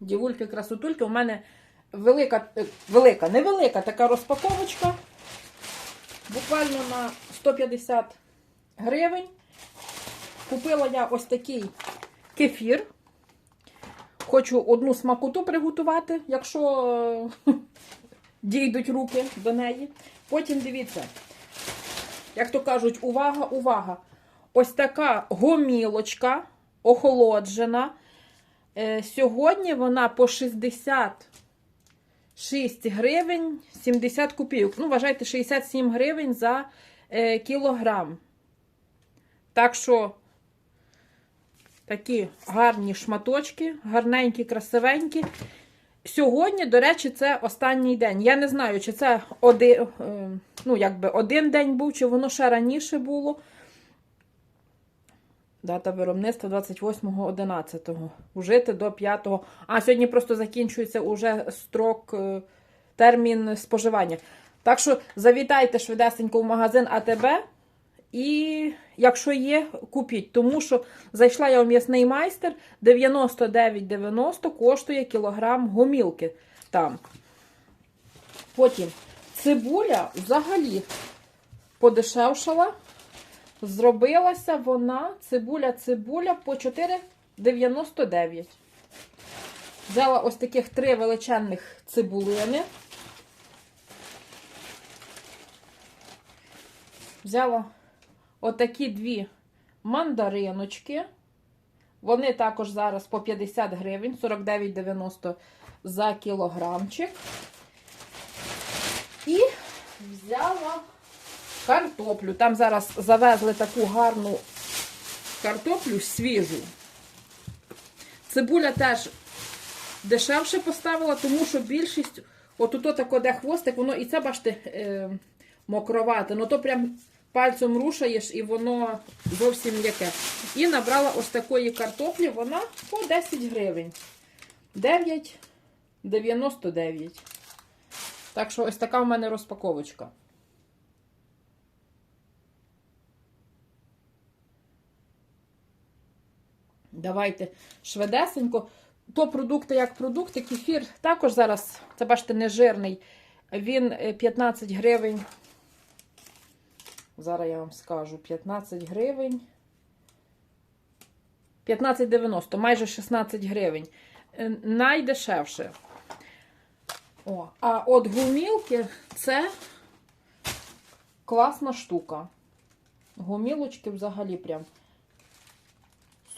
Дівульки, красотульки. У мене велика, е, велика, невелика така розпаковочка. Буквально на 150 гривень. Купила я ось такий кефір. Хочу одну смакоту приготувати, якщо е, дійдуть руки до неї. Потім дивіться, як то кажуть, увага, увага! Ось така гомілочка охолоджена. Е, Сьогодні вона по 66 гривень 70 копійок. Ну, вважайте, 67 гривень за е, кілограм. Так що такі гарні шматочки, гарненькі, красивенькі. Сьогодні, до речі, це останній день. Я не знаю, чи це один, е, ну, якби один день був, чи воно ще раніше було. Дата виробництва 28.11. Ужити до 5. А, сьогодні просто закінчується уже строк, е, термін споживання. Так що завітайте швидесенько в магазин АТБ. І якщо є, купіть. Тому що зайшла я в м'ясний майстер 99,90 коштує кілограм гомілки там. Потім цибуля взагалі подешевшала. Зробилася вона цибуля-цибуля по 4,99. Взяла ось таких три величезних цибулини. Взяла отакі дві мандариночки. Вони також зараз по 50 гривень, 49,90 за кілограмчик. І взяла картоплю. Там зараз завезли таку гарну картоплю свіжу. Цибуля теж дешевше поставила, тому що більшість, от тут тако де хвостик, воно і це, бачите, е, мокровате. Ну то прям пальцем рушаєш і воно зовсім м'яке. І набрала ось такої картоплі, вона по 10 гривень. 9,99. Так що ось така в мене розпаковочка. Давайте швидесенько. То продукти як продукти, кефір також зараз, це бачите, не жирний. Він е, 15 гривень. Зараз я вам скажу 15 гривень. 15,90, майже 16 гривень. Е, Найдешевше. О, а от гумілки це класна штука. Гумілочки взагалі прям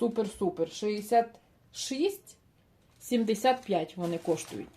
супер-супер. 66, 75 вони коштують.